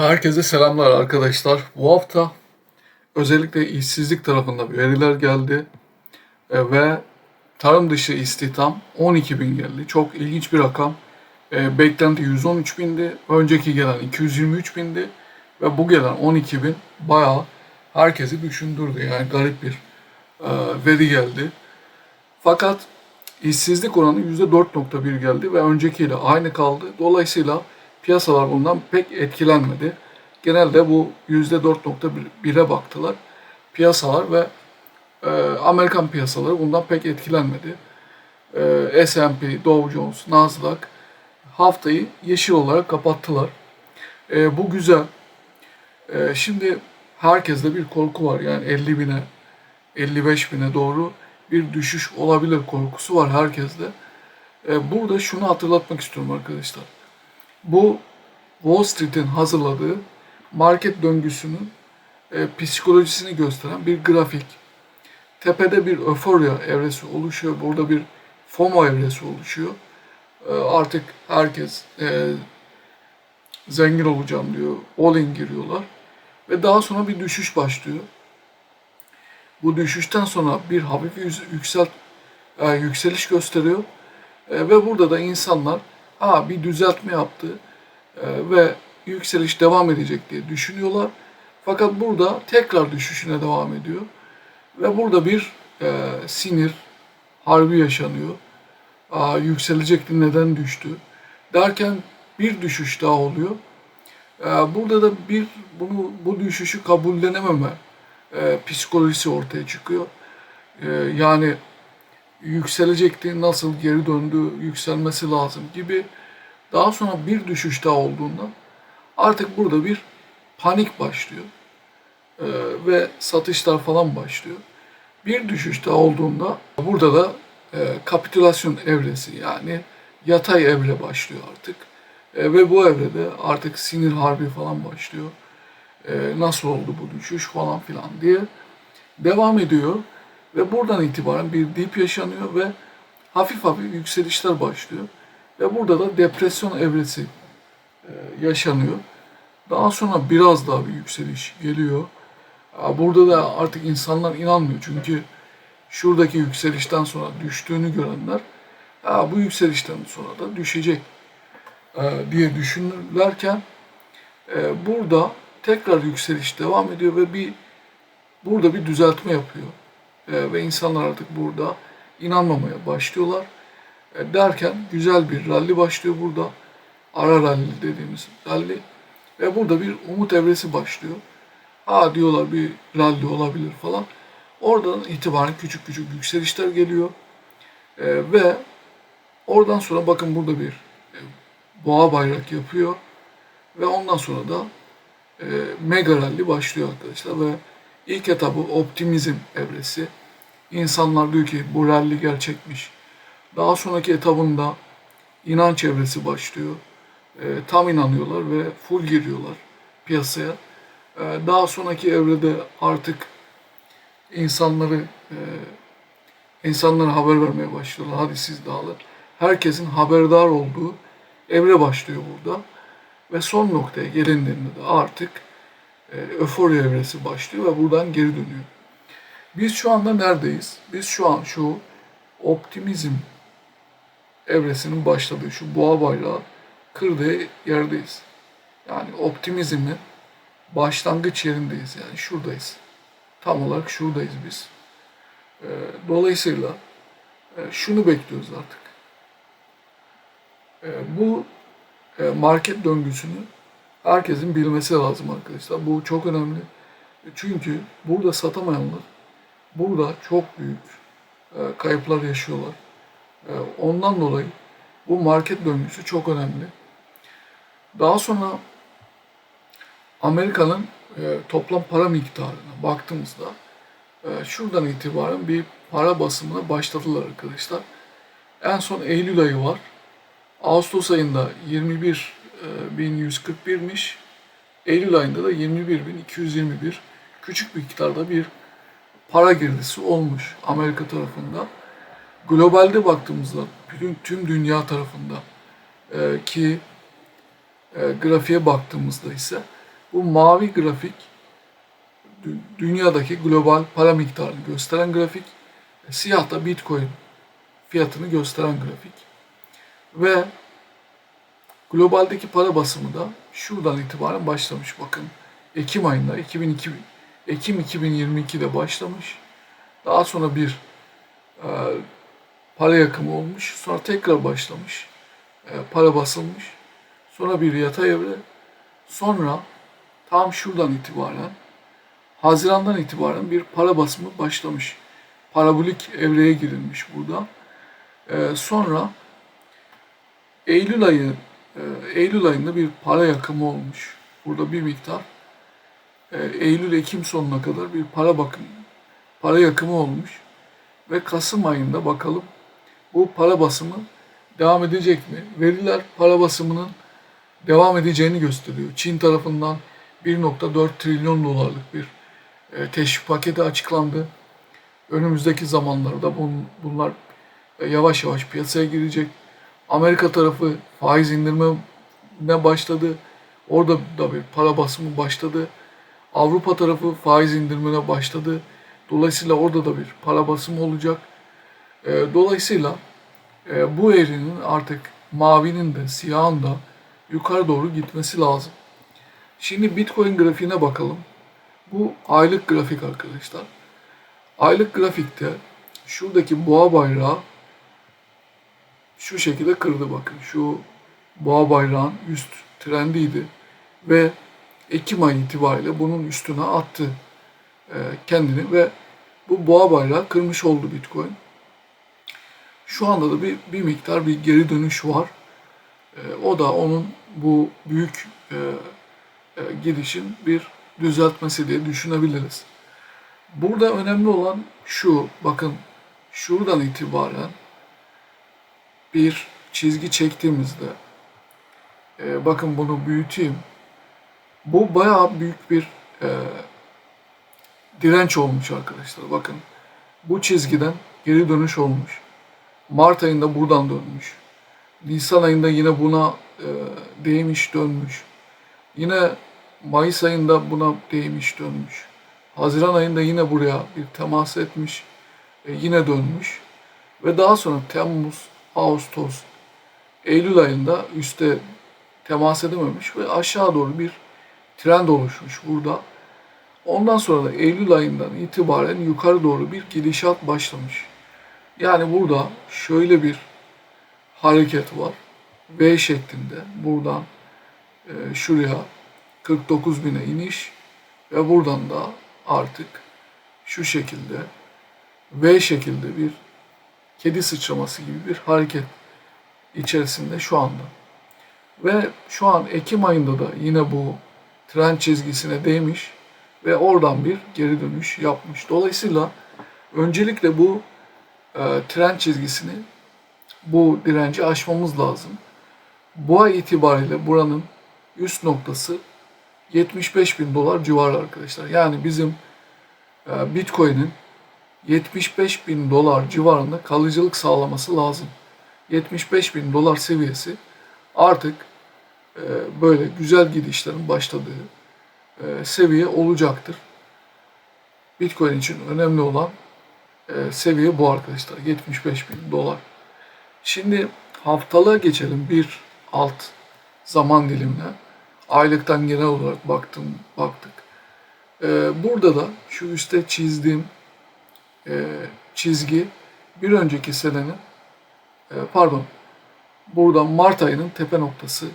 Herkese selamlar arkadaşlar. Bu hafta özellikle işsizlik tarafında veriler geldi E, ve tarım dışı istihdam 12 bin geldi. Çok ilginç bir rakam. E, beklenti 113 bindi. Önceki gelen 223 bindi. Ve bu gelen 12 bin bayağı herkesi düşündürdü. Yani garip bir e, veri geldi. Fakat işsizlik oranı %4.1 geldi ve öncekiyle aynı kaldı. Dolayısıyla piyasalar bundan pek etkilenmedi. Genelde bu %4.1'e baktılar. Piyasalar ve e, Amerikan piyasaları bundan pek etkilenmedi. E, S&P, Dow Jones, Nasdaq haftayı yeşil olarak kapattılar. E, bu güzel. E, şimdi herkeste bir korku var. Yani 50 bine, 55 bine doğru bir düşüş olabilir korkusu var herkeste. E, burada şunu hatırlatmak istiyorum arkadaşlar. Bu Wall Street'in hazırladığı market döngüsünün e, psikolojisini gösteren bir grafik. Tepede bir euforia evresi oluşuyor. Burada bir FOMO evresi oluşuyor. E, artık herkes e, zengin olacağım diyor. All in giriyorlar. Ve daha sonra bir düşüş başlıyor. Bu düşüşten sonra bir hafif yüksel, e, yükseliş gösteriyor. E, ve burada da insanlar ha bir düzeltme yaptı e, ve yükseliş devam edecek diye düşünüyorlar. Fakat burada tekrar düşüşüne devam ediyor. Ve burada bir e, sinir harbi yaşanıyor. Aa, yükselecekti neden düştü derken bir düşüş daha oluyor. E, burada da bir bunu bu düşüşü kabullenememe e, psikolojisi ortaya çıkıyor. E, yani yükselecekti, nasıl geri döndü, yükselmesi lazım gibi. Daha sonra bir düşüş daha olduğunda artık burada bir panik başlıyor. Ee, ve satışlar falan başlıyor. Bir düşüş daha olduğunda burada da e, kapitülasyon evresi yani yatay evre başlıyor artık. E, ve bu evrede artık sinir harbi falan başlıyor. E, nasıl oldu bu düşüş falan filan diye devam ediyor. Ve buradan itibaren bir dip yaşanıyor ve hafif hafif yükselişler başlıyor. Ve burada da depresyon evresi e, yaşanıyor. Daha sonra biraz daha bir yükseliş geliyor. Burada da artık insanlar inanmıyor. Çünkü şuradaki yükselişten sonra düştüğünü görenler bu yükselişten sonra da düşecek e, diye düşünürlerken e, burada tekrar yükseliş devam ediyor ve bir burada bir düzeltme yapıyor. E, ve insanlar artık burada inanmamaya başlıyorlar. E, derken güzel bir ralli başlıyor burada. Ara ralli dediğimiz ralli. Ve burada bir umut evresi başlıyor. Ha diyorlar bir ralli olabilir falan. Oradan itibaren küçük küçük yükselişler geliyor. E, ve oradan sonra bakın burada bir e, boğa bayrak yapıyor. Ve ondan sonra da e, mega rally başlıyor arkadaşlar ve ilk etabı optimizm evresi. İnsanlar diyor ki bu rally gerçekmiş. Daha sonraki etabında inanç evresi başlıyor. E, tam inanıyorlar ve full giriyorlar piyasaya. E, daha sonraki evrede artık insanları e, insanlara haber vermeye başlıyorlar. Hadi siz dağılın. Herkesin haberdar olduğu evre başlıyor burada. Ve son noktaya gelindiğinde de artık e, öforya evresi başlıyor ve buradan geri dönüyor. Biz şu anda neredeyiz? Biz şu an şu optimizm evresinin başladığı şu boğa bayrağı kırdığı yerdeyiz. Yani optimizmin başlangıç yerindeyiz yani şuradayız. Tam olarak şuradayız biz. E, dolayısıyla e, şunu bekliyoruz artık. E, bu e, market döngüsünü herkesin bilmesi lazım arkadaşlar. Bu çok önemli. Çünkü burada satamayanlar burada çok büyük e, kayıplar yaşıyorlar. E, Ondan dolayı bu market döngüsü çok önemli. Daha sonra Amerika'nın e, toplam para miktarına baktığımızda şuradan itibaren bir para basımına başladılar arkadaşlar. En son Eylül ayı var. Ağustos ayında 21.141'miş. Eylül ayında da 21.221 küçük bir miktarda bir para girdisi olmuş Amerika tarafında. Globalde baktığımızda bütün tüm dünya tarafında e, ki e, grafiğe baktığımızda ise Bu mavi grafik dü- dünyadaki global para miktarını gösteren grafik. Siyah da Bitcoin fiyatını gösteren grafik. Ve globaldeki para basımı da şuradan itibaren başlamış. Bakın Ekim ayında 2002 Ekim 2022'de başlamış. Daha sonra bir e, para yakımı olmuş. Sonra tekrar başlamış. E, para basılmış. Sonra bir yatay evre. Sonra tam şuradan itibaren Haziran'dan itibaren bir para basımı başlamış. Parabolik evreye girilmiş burada. E, sonra Eylül ayı Eylül ayında bir para yakımı olmuş. Burada bir miktar e, Eylül-Ekim sonuna kadar bir para bakım, para yakımı olmuş. Ve Kasım ayında bakalım bu para basımı devam edecek mi? Veriler para basımının devam edeceğini gösteriyor. Çin tarafından 1.4 trilyon dolarlık bir e, teşvik paketi açıklandı. Önümüzdeki zamanlarda bun- bunlar e, yavaş yavaş piyasaya girecek. Amerika tarafı faiz indirmeye başladı. Orada da bir para basımı başladı. Avrupa tarafı faiz indirmeye başladı. Dolayısıyla orada da bir para basımı olacak. E, Dolayısıyla e, bu eğrinin artık mavinin de siyahın da yukarı doğru gitmesi lazım. Şimdi Bitcoin grafiğine bakalım. Bu aylık grafik arkadaşlar. Aylık grafikte şuradaki boğa bayrağı şu şekilde kırdı bakın. Şu boğa bayrağın üst trendiydi ve Ekim ayı itibariyle bunun üstüne attı e, kendini ve bu boğa bayrağı kırmış oldu Bitcoin. Şu anda da bir, bir miktar bir geri dönüş var. E, o da onun bu büyük e, gidişin bir düzeltmesi diye düşünebiliriz. Burada önemli olan şu, bakın şuradan itibaren bir çizgi çektiğimizde, e, bakın bunu büyüteyim. Bu bayağı büyük bir e, direnç olmuş arkadaşlar. Bakın bu çizgiden geri dönüş olmuş. Mart ayında buradan dönmüş. Nisan ayında yine buna e, değmiş dönmüş. Yine Mayıs ayında buna değmiş dönmüş. Haziran ayında yine buraya bir temas etmiş. e, yine dönmüş. Ve daha sonra Temmuz, Ağustos, Eylül ayında üste temas edememiş ve aşağı doğru bir trend oluşmuş burada. Ondan sonra da Eylül ayından itibaren yukarı doğru bir gidişat başlamış. Yani burada şöyle bir hareket var. V şeklinde buradan e, şuraya 49 bine iniş ve buradan da artık şu şekilde V şekilde bir kedi sıçraması gibi bir hareket içerisinde şu anda. Ve şu an Ekim ayında da yine bu trend çizgisine değmiş ve oradan bir geri dönüş yapmış. Dolayısıyla öncelikle bu e, trend çizgisini, bu direnci aşmamız lazım. Bu ay itibariyle buranın üst noktası 75 bin dolar civarı arkadaşlar. Yani bizim e, Bitcoin'in 75 bin dolar civarında kalıcılık sağlaması lazım. 75 bin dolar seviyesi artık e, böyle güzel gidişlerin başladığı e, seviye olacaktır. Bitcoin için önemli olan e, seviye bu arkadaşlar. 75 bin dolar. Şimdi haftalığa geçelim bir alt zaman dilimine. Aylıktan genel olarak baktım, baktık. E, burada da şu üstte çizdiğim çizgi bir önceki senenin e, pardon burada Mart ayının tepe noktası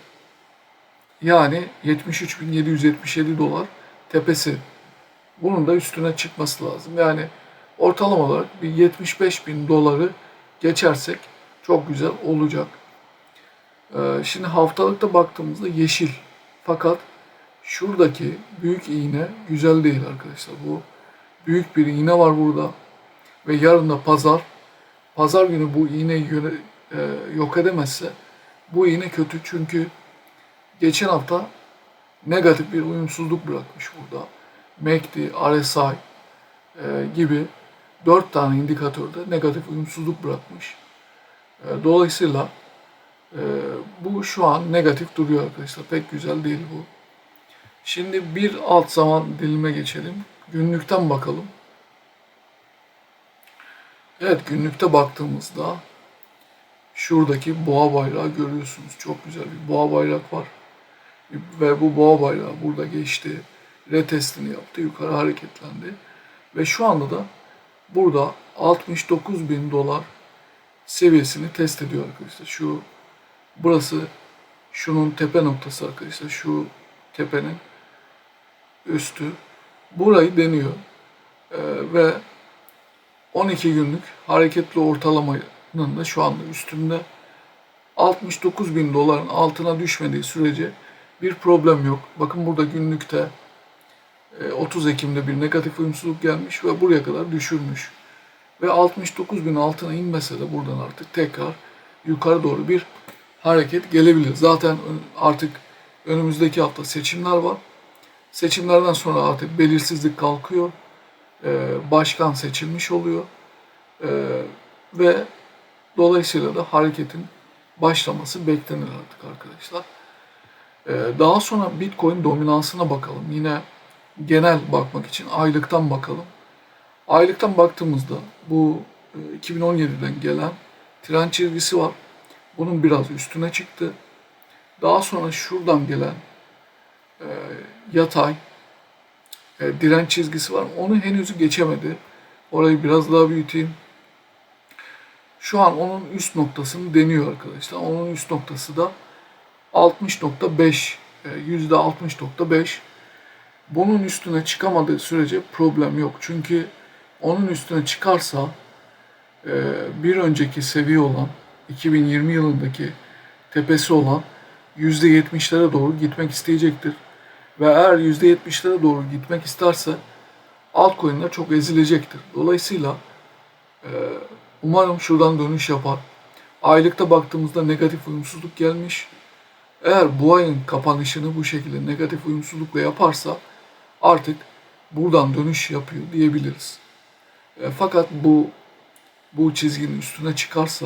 yani 73.777 dolar tepesi. Bunun da üstüne çıkması lazım. Yani ortalama olarak bir 75 bin doları geçersek çok güzel olacak. Ee, şimdi haftalıkta baktığımızda yeşil. Fakat şuradaki büyük iğne güzel değil arkadaşlar. Bu büyük bir iğne var burada. Ve yarın da pazar. Pazar günü bu iğneyi göre, e, yok edemezse bu iğne kötü çünkü geçen hafta negatif bir uyumsuzluk bırakmış burada. MACD, RSI e, gibi dört tane indikatörde negatif uyumsuzluk bırakmış. E, dolayısıyla e, bu şu an negatif duruyor arkadaşlar. Pek güzel değil bu. Şimdi bir alt zaman dilime geçelim. Günlükten bakalım. Evet günlükte baktığımızda şuradaki boğa bayrağı görüyorsunuz. Çok güzel bir boğa bayrak var. Ve bu boğa bayrağı burada geçti. Retestini yaptı. Yukarı hareketlendi. Ve şu anda da burada 69 bin dolar seviyesini test ediyor arkadaşlar. Şu burası şunun tepe noktası arkadaşlar. Şu tepenin üstü. Burayı deniyor. Ee, ve 12 günlük hareketli ortalamanın da şu anda üstünde 69 bin doların altına düşmediği sürece bir problem yok. Bakın burada günlükte e, 30 Ekim'de bir negatif uyumsuzluk gelmiş ve buraya kadar düşürmüş. Ve 69 bin altına inmese de buradan artık tekrar yukarı doğru bir hareket gelebilir. Zaten artık önümüzdeki hafta seçimler var. Seçimlerden sonra artık belirsizlik kalkıyor. Ee, başkan seçilmiş oluyor. Ee, ve dolayısıyla da hareketin başlaması beklenir artık arkadaşlar. Ee, daha sonra Bitcoin dominansına bakalım. Yine genel bakmak için aylıktan bakalım. Aylıktan baktığımızda bu e, 2017'den gelen tren çizgisi var. Bunun biraz üstüne çıktı. Daha sonra şuradan gelen e, yatay e, direnç çizgisi var. Onu henüz geçemedi. Orayı biraz daha büyüteyim. Şu an onun üst noktasını deniyor arkadaşlar. Onun üst noktası da 60.5 e, yüzde 60.5 bunun üstüne çıkamadığı sürece problem yok. Çünkü onun üstüne çıkarsa e, bir önceki seviye olan 2020 yılındaki tepesi olan %70'lere doğru gitmek isteyecektir. Ve eğer %70'lere doğru gitmek isterse altcoin'ler çok ezilecektir. Dolayısıyla e, umarım şuradan dönüş yapar. Aylıkta baktığımızda negatif uyumsuzluk gelmiş. Eğer bu ayın kapanışını bu şekilde negatif uyumsuzlukla yaparsa artık buradan dönüş yapıyor diyebiliriz. E, fakat bu bu çizginin üstüne çıkarsa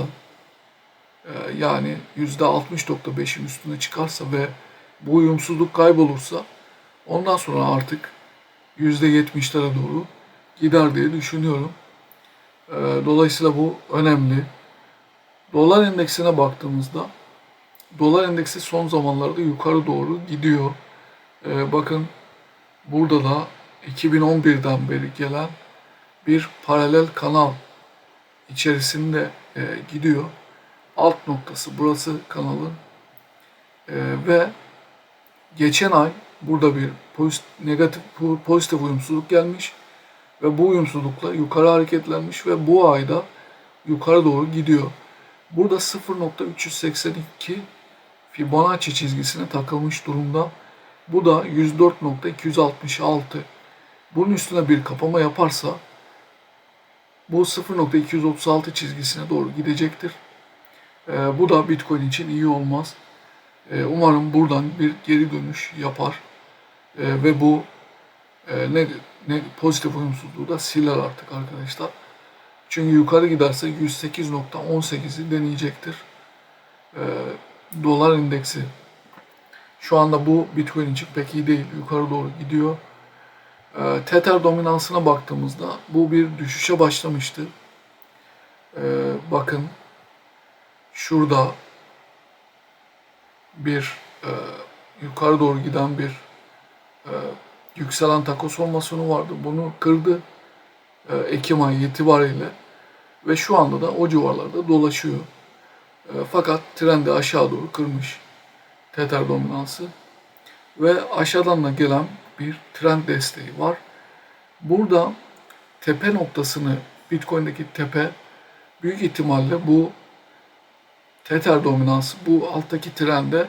e, yani %60.5'in üstüne çıkarsa ve bu uyumsuzluk kaybolursa ondan sonra artık %70'lere doğru gider diye düşünüyorum. E, dolayısıyla bu önemli. Dolar endeksine baktığımızda dolar endeksi son zamanlarda yukarı doğru gidiyor. E, bakın burada da 2011'den beri gelen bir paralel kanal içerisinde e, gidiyor. Alt noktası burası kanalın e, ve geçen ay burada bir pozitif, negatif pozitif uyumsuzluk gelmiş ve bu uyumsuzlukla yukarı hareketlenmiş ve bu ayda yukarı doğru gidiyor. Burada 0.382 Fibonacci çizgisine takılmış durumda. Bu da 104.266. Bunun üstüne bir kapama yaparsa bu 0.236 çizgisine doğru gidecektir. E, bu da Bitcoin için iyi olmaz. E, umarım buradan bir geri dönüş yapar e, ve bu e, ne, ne pozitif uyumsuzluğu da siler artık arkadaşlar. Çünkü yukarı giderse 108.18'i deneyecektir. E, dolar endeksi şu anda bu Bitcoin için pek iyi değil. Yukarı doğru gidiyor. E, Tether dominansına baktığımızda bu bir düşüşe başlamıştı. E, bakın şurada bir e, yukarı doğru giden bir e, yükselen takos formasyonu vardı. Bunu kırdı e, Ekim ayı itibariyle ve şu anda da o civarlarda dolaşıyor. E, fakat trendi aşağı doğru kırmış Tether dominansı ve aşağıdan da gelen bir trend desteği var. Burada tepe noktasını Bitcoin'deki tepe büyük ihtimalle bu Tether dominansı bu alttaki trende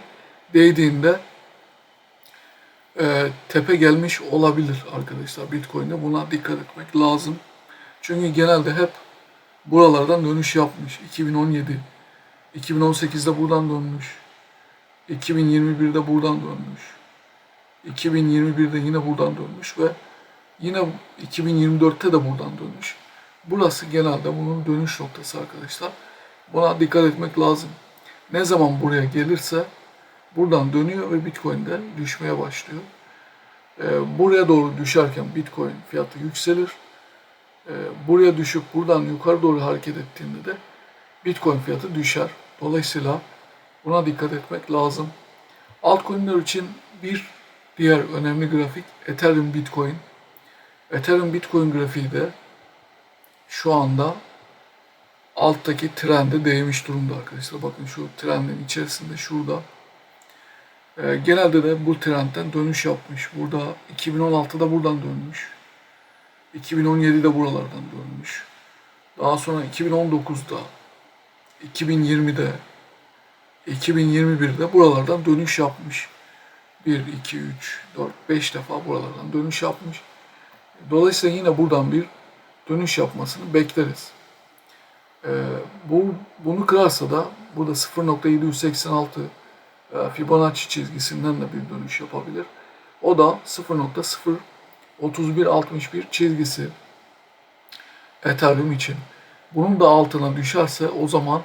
değdiğinde e, tepe gelmiş olabilir arkadaşlar Bitcoin'de. Buna dikkat etmek lazım. Çünkü genelde hep buralardan dönüş yapmış. 2017, 2018'de buradan dönmüş. 2021'de buradan dönmüş. 2021'de yine buradan dönmüş ve yine 2024'te de buradan dönmüş. Burası genelde bunun dönüş noktası arkadaşlar. Buna dikkat etmek lazım. Ne zaman buraya gelirse buradan dönüyor ve Bitcoin'de düşmeye başlıyor. E, buraya doğru düşerken Bitcoin fiyatı yükselir. E, buraya düşüp buradan yukarı doğru hareket ettiğinde de Bitcoin fiyatı düşer. Dolayısıyla buna dikkat etmek lazım. Altcoin'ler için bir diğer önemli grafik Ethereum Bitcoin. Ethereum Bitcoin grafiği de şu anda alttaki trende değmiş durumda arkadaşlar. Bakın şu trendin içerisinde şurada. Ee, genelde de bu trendten dönüş yapmış. Burada 2016'da buradan dönmüş. 2017'de buralardan dönmüş. Daha sonra 2019'da, 2020'de, 2021'de buralardan dönüş yapmış. 1, 2, 3, 4, 5 defa buralardan dönüş yapmış. Dolayısıyla yine buradan bir dönüş yapmasını bekleriz. Ee, bu bunu kırarsa da burada 0.786 e, Fibonacci çizgisinden de bir dönüş yapabilir. O da 0.03161 çizgisi Ethereum için. Bunun da altına düşerse o zaman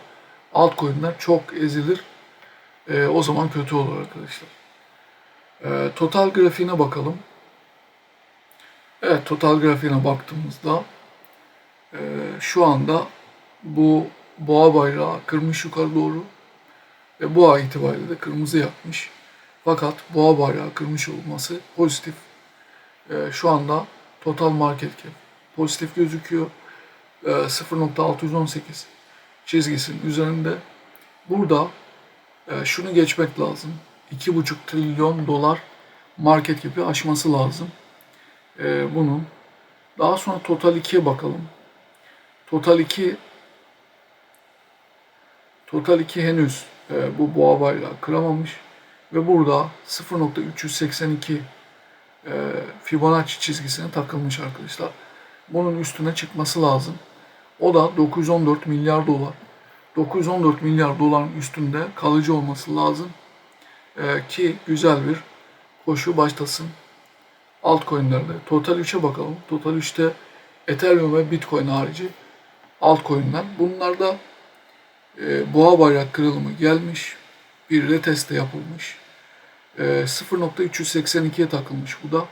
altcoin'ler çok ezilir. Ee, o zaman kötü olur arkadaşlar. Ee, total grafiğine bakalım. Evet total grafiğine baktığımızda e, şu anda bu boğa bayrağı kırmış yukarı doğru ve boğa itibariyle de kırmızı yapmış. Fakat boğa bayrağı kırmış olması pozitif. E, şu anda total market cap pozitif gözüküyor. E, 0.618 çizgisinin üzerinde. Burada e, şunu geçmek lazım. 2,5 trilyon dolar market cap'i aşması lazım. E, bunun. Daha sonra Total 2'ye bakalım. Total 2 Total 2 henüz e, bu boğa bayrağı kıramamış ve burada 0.382 e, Fibonacci çizgisine takılmış arkadaşlar. Bunun üstüne çıkması lazım. O da 914 milyar dolar. 914 milyar doların üstünde kalıcı olması lazım e, ki güzel bir koşu başlasın altcoin'lerde. Total 3'e bakalım. Total 3'te Ethereum ve Bitcoin harici altcoin'ler. Bunlarda e, boğa bayrak kırılımı gelmiş. Bir retest de yapılmış. E, 0.382'ye takılmış bu da.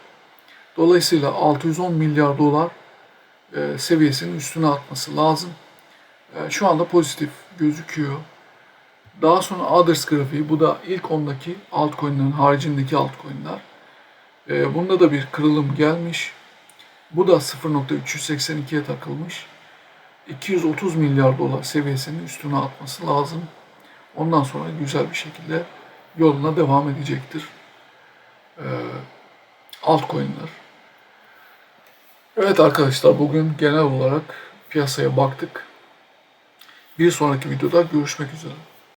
Dolayısıyla 610 milyar dolar e, seviyesinin üstüne atması lazım. E, şu anda pozitif gözüküyor. Daha sonra Others grafiği. Bu da ilk ondaki altcoin'lerin haricindeki altcoin'ler. E, bunda da bir kırılım gelmiş. Bu da 0.382'ye takılmış. 230 milyar dolar seviyesinin üstüne atması lazım. Ondan sonra güzel bir şekilde yoluna devam edecektir. Ee, altcoin'ler. Evet arkadaşlar bugün genel olarak piyasaya baktık. Bir sonraki videoda görüşmek üzere.